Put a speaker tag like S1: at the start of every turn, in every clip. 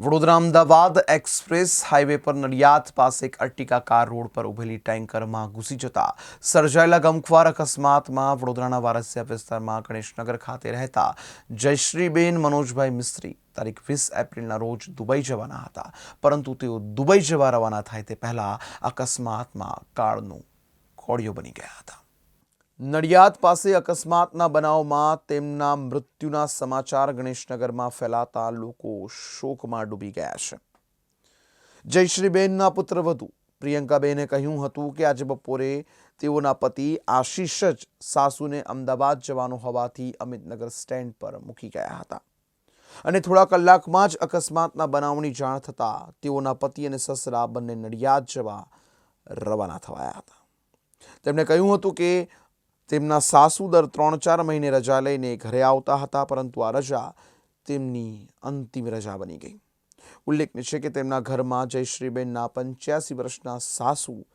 S1: Vadodara Ahmedabad express highway પર નડિયાદ પાસે એક અર્ટિકા કાર રોડ પર ઉભેલી ટેન્કરમાં ઘૂસી જતા સર્જાયેલા ગમખ્વાર અકસ્માતમાં વડોદરાના વારસિયા વિસ્તારમાં ગણેશનગર ખાતે રહેતા જયશ્રીબેન મનોજભાઈ મિસ્ત્રી તારીખ વીસ એપ્રિલના રોજ દુબઈ જવાના હતા. પરંતુ તેઓ દુબઈ જવા રવાના થાય તે પહેલા અકસ્માતમાં કાળનું કોળિયો બની ગયા હતા. નડિયાદ પાસે અકસ્માતના બનાવમાં તેમના મૃત્યુના સમાચાર ગણેશનગરમાં ફેલાતા લોકો શોકમાં ડૂબી ગયા છે. જયશ્રીબેનના પુત્ર વધુ. પ્રિયંકાબેને કહ્યું હતું કે આજે બપોરે તેઓના પતિ આશીષ જ સાસુને અમદાવાદ જવાનું હોવાથી અમિતનગર સ્ટેન્ડ પર મૂકી ગયા હતા. અને થોડા કલાકમાં જ અકસ્માતના બનાવની જાણ થતાં તેઓના પતિ અને સસરા બંને નડિયાદ જવા રવાના થવાયા હતા. તેમણે કહ્યું હતું કે તેમના સાસુ દર ત્રણ ચાર મહિને રજા લઈને ઘરે આવતા હતા પરંતુ આ રજા તેમની અંતિમ રજા બની ગઈ. ઉલ્લેખનીય છે કે તેમના ઘરમાં જયશ્રીબેનના પંચ્યાસી વર્ષના સાસુ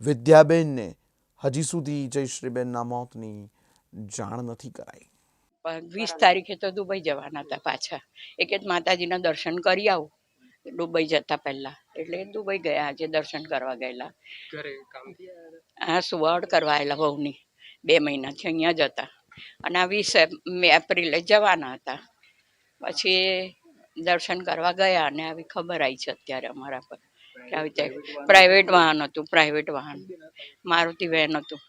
S1: વિદ્યાબેનને હજી સુધી જયશ્રીબેનના મોતની જાણ નથી કરાઈ.
S2: પણ વીસ તારીખે તો દુબઈ જવાના હતા પાછા. એક જ માતાજીના દર્શન કરી આવું. દુબઈ જતા પહેલા. એટલે દુબઈ ગયા આજે દર્શન કરવા ગયેલા. આ સુવાડ કરવા આવેલા વહુની. બે મહિનાથી અહીંયા જ હતા. અને આ વીસ મે- એપ્રિલે જવાના હતા. પછી દર્શન કરવા ગયા અને આવી ખબર આવી છે અત્યારે અમારા પર. કે આવી પ્રાઇવેટ વાહન હતું પ્રાઇવેટ વાહન. મારુતિ વેન હતું.